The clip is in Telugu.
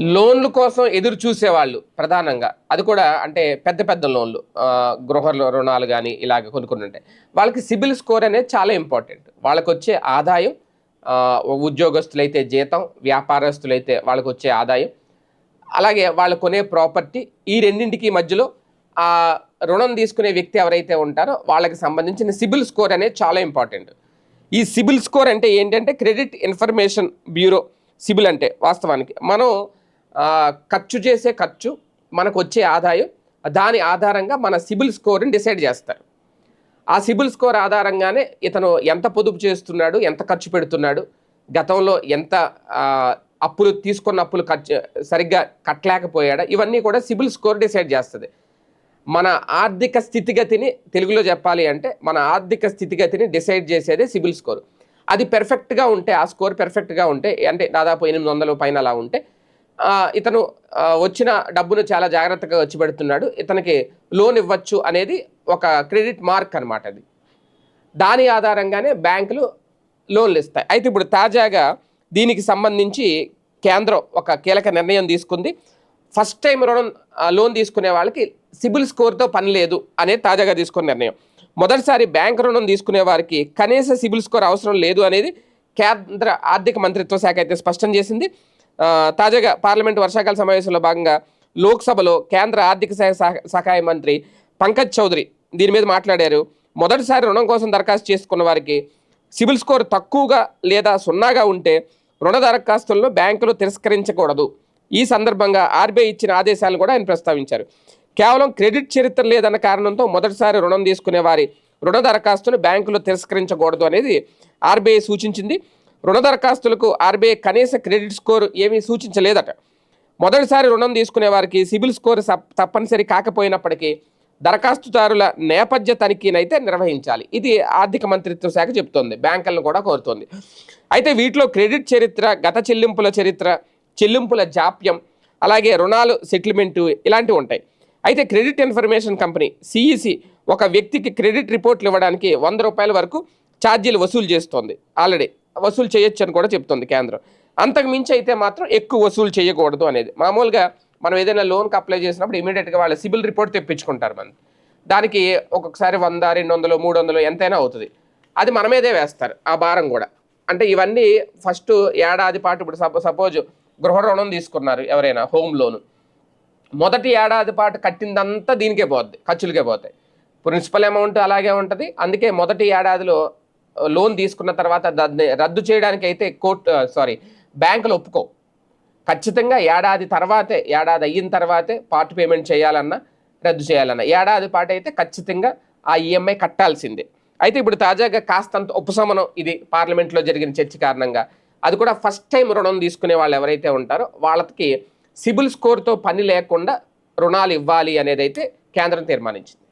లోన్ల కోసం ఎదురు చూసేవాళ్ళు ప్రధానంగా. అది కూడా అంటే పెద్ద పెద్ద లోన్లు. గృహ రుణాలు కానీ ఇలాగ కొన్ని కొన్ని ఉంటాయి. వాళ్ళకి సిబిల్ స్కోర్ అనేది చాలా ఇంపార్టెంట్. వాళ్ళకి వచ్చే ఆదాయం ఉద్యోగస్తులైతే జీతం వ్యాపారస్తులైతే వాళ్ళకి వచ్చే ఆదాయం. అలాగే వాళ్ళు కొనే ప్రాపర్టీ ఈ రెండింటికి మధ్యలో ఆ రుణం తీసుకునే వ్యక్తి ఎవరైతే ఉంటారో వాళ్ళకి సంబంధించిన సిబిల్ స్కోర్ అనేది చాలా ఇంపార్టెంట్. ఈ సిబిల్ స్కోర్ అంటే ఏంటంటే క్రెడిట్ ఇన్ఫర్మేషన్ బ్యూరో సిబిల్ అంటే వాస్తవానికి. మనం ఖర్చు చేసే ఖర్చు మనకు వచ్చే ఆదాయం దాని ఆధారంగా మన సిబిల్ స్కోర్ని డిసైడ్ చేస్తారు. ఆ సిబిల్ స్కోర్ ఆధారంగానే ఇతను ఎంత పొదుపు చేస్తున్నాడు ఎంత ఖర్చు పెడుతున్నాడు గతంలో ఎంత అప్పులు తీసుకున్న అప్పులు ఖర్చు సరిగ్గా కట్టలేకపోయాడా ఇవన్నీ కూడా సిబిల్ స్కోర్ డిసైడ్ చేస్తుంది. మన ఆర్థిక స్థితిగతిని తెలుగులో చెప్పాలి అంటే మన ఆర్థిక స్థితిగతిని డిసైడ్ చేసేదే సిబిల్ స్కోర్. అది పెర్ఫెక్ట్గా ఉంటే ఆ స్కోర్ పెర్ఫెక్ట్గా ఉంటే అంటే దాదాపు ఎనిమిది వందల పైన అలా ఉంటే ఇతను వచ్చిన డబ్బును చాలా జాగ్రత్తగా వచ్చి పెడుతున్నాడు. ఇతనికి లోన్ ఇవ్వచ్చు అనేది ఒక క్రెడిట్ మార్క్ అనమాట అది. దాని ఆధారంగానే బ్యాంకులు లోన్లు ఇస్తాయి. అయితే ఇప్పుడు తాజాగా దీనికి సంబంధించి కేంద్రం ఒక కీలక నిర్ణయం తీసుకుంది. ఫస్ట్ టైం రుణం లోన్ తీసుకునే వాళ్ళకి సిబిల్ స్కోర్తో పని లేదు అనేది తాజాగా తీసుకున్న నిర్ణయం. మొదటిసారి బ్యాంక్ రుణం తీసుకునే వారికి కనీస సిబిల్ స్కోర్ అవసరం లేదు అనేది కేంద్ర ఆర్థిక మంత్రిత్వ శాఖ అయితే స్పష్టం చేసింది. తాజాగా పార్లమెంట్ వర్షాకాల సమావేశంలో భాగంగా లోక్సభలో కేంద్ర ఆర్థిక శాఖ సహ- సహాయ మంత్రి పంకజ్ చౌదరి దీని మీద మాట్లాడారు. మొదటిసారి రుణం కోసం దరఖాస్తు చేసుకున్న వారికి సిబిల్ స్కోర్ తక్కువగా లేదా సున్నాగా ఉంటే రుణ దరఖాస్తులను బ్యాంకులు తిరస్కరించకూడదు. ఈ సందర్భంగా ఆర్బీఐ ఇచ్చిన ఆదేశాలను కూడా ఆయన ప్రస్తావించారు. కేవలం క్రెడిట్ చరిత్ర లేదన్న కారణంతో మొదటిసారి రుణం తీసుకునే వారి రుణ దరఖాస్తును బ్యాంకులు తిరస్కరించకూడదు అనేది ఆర్బీఐ సూచించింది. రుణ దరఖాస్తులకు ఆర్బీఐ కనీస క్రెడిట్ స్కోర్ ఏమీ సూచించలేదట. మొదటిసారి రుణం తీసుకునే వారికి సిబిల్ స్కోర్ సప్- తప్పనిసరి కాకపోయినప్పటికీ దరఖాస్తుదారుల నేపథ్య తనిఖీనైతే నిర్వహించాలి. ఇది ఆర్థిక మంత్రిత్వ శాఖ చెప్తోంది బ్యాంకులను కూడా కోరుతోంది. అయితే వీటిలో క్రెడిట్ చరిత్ర గత చెల్లింపుల చరిత్ర చెల్లింపుల జాప్యం అలాగే రుణాలు సెటిల్మెంటు ఇలాంటివి ఉంటాయి. అయితే క్రెడిట్ ఇన్ఫర్మేషన్ కంపెనీ సిఈసి ఒక వ్యక్తికి క్రెడిట్ రిపోర్ట్లు ఇవ్వడానికి వంద రూపాయల వరకు ఛార్జీలు వసూలు చేస్తోంది. ఆల్రెడీ వసూలు చేయొచ్చు అని కూడా చెప్తుంది కేంద్రం. అంతకు మించి అయితే మాత్రం ఎక్కువ వసూలు చేయకూడదు అనేది. మామూలుగా మనం ఏదైనా లోన్కి అప్లై చేసినప్పుడు ఇమీడియట్గా వాళ్ళ సిబిల్ రిపోర్ట్ తెప్పించుకుంటారు మనం. దానికి ఒక్కొక్కసారి వంద రెండు వందలు మూడు వందలు ఎంతైనా అవుతుంది. అది మన మీదే వేస్తారు ఆ భారం కూడా. అంటే ఇవన్నీ ఫస్ట్ ఏడాది పాటు ఇప్పుడు సపో సపోజ్ గృహ రుణం తీసుకున్నారు ఎవరైనా హోమ్ లోను. మొదటి ఏడాది పాటు కట్టిందంతా దీనికే పోద్ది ఖర్చులకే పోతాయి. ప్రిన్సిపల్ అమౌంట్ అలాగే ఉంటుంది అందుకే మొదటి ఏడాదిలో లోన్ తీసుకున్న తర్వాత దాన్ని రద్దు చేయడానికి అయితే కోర్టు సారీ బ్యాంకులు ఒప్పుకో. ఖచ్చితంగా ఏడాది తర్వాతే ఏడాది అయిన తర్వాతే పార్ట్ పేమెంట్ చేయాలన్నా రద్దు చేయాలన్నా. ఏడాది పాటు అయితే ఖచ్చితంగా ఆ ఈఎంఐ కట్టాల్సిందే. అయితే ఇప్పుడు తాజాగా కాస్తంత ఉపశమనం ఇది పార్లమెంట్లో జరిగిన చర్చ కారణంగా. అది కూడా ఫస్ట్ టైం రుణం తీసుకునే వాళ్ళు ఎవరైతే ఉంటారో వాళ్ళకి సిబిల్ స్కోర్తో పని లేకుండా రుణాలు ఇవ్వాలి అనేది అయితే కేంద్రం తీర్మానించింది.